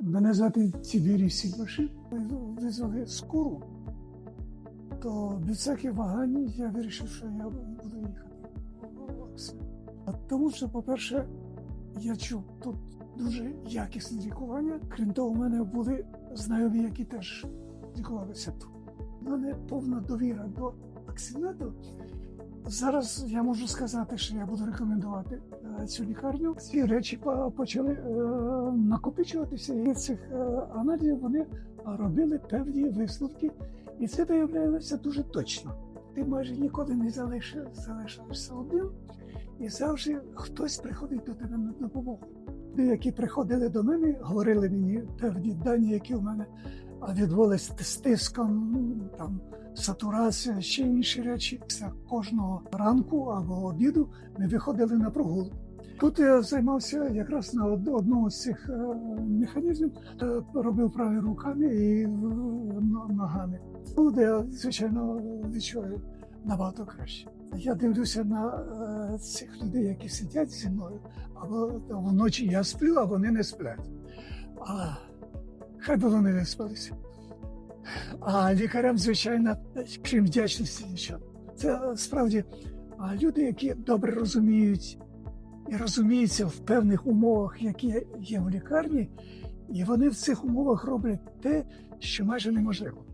Мене звати Тібірій Сільбашин. Визвали скору, то без всяких вагань я вирішив, що я буду їхати. А Тому що, по-перше, я чув тут дуже якісне лікування. Крім того, у мене були знайомі, які теж лікувалися тут. У мене повна довіра до вакцинату. Зараз я можу сказати, що я буду рекомендувати цю лікарню. Ці речі почали е, накопичуватися, і цих е, аналізів вони робили певні висновки, і це виявлялося дуже точно. Ти майже ніколи не залишив, залишаєшся і завжди хтось приходить до тебе на допомогу. Люди, які приходили до мене, говорили мені певні дані, які у мене відбулись з тиском, там сатурація, ще інші речі. Кожного ранку або обіду ми виходили на прогулку. Тут я займався якраз на одному з цих е, механізмів, е, робив праві руками і е, ногами. Де я, звичайно, відчуваю набагато краще. Я дивлюся на цих людей, які сидять зі мною, або вночі я сплю, а вони не сплять. А хай би вони не спалися. А лікарям, звичайно, крім вдячності, нічого. Це справді люди, які добре розуміють і розуміються в певних умовах, які є в лікарні, і вони в цих умовах роблять те, що майже неможливо.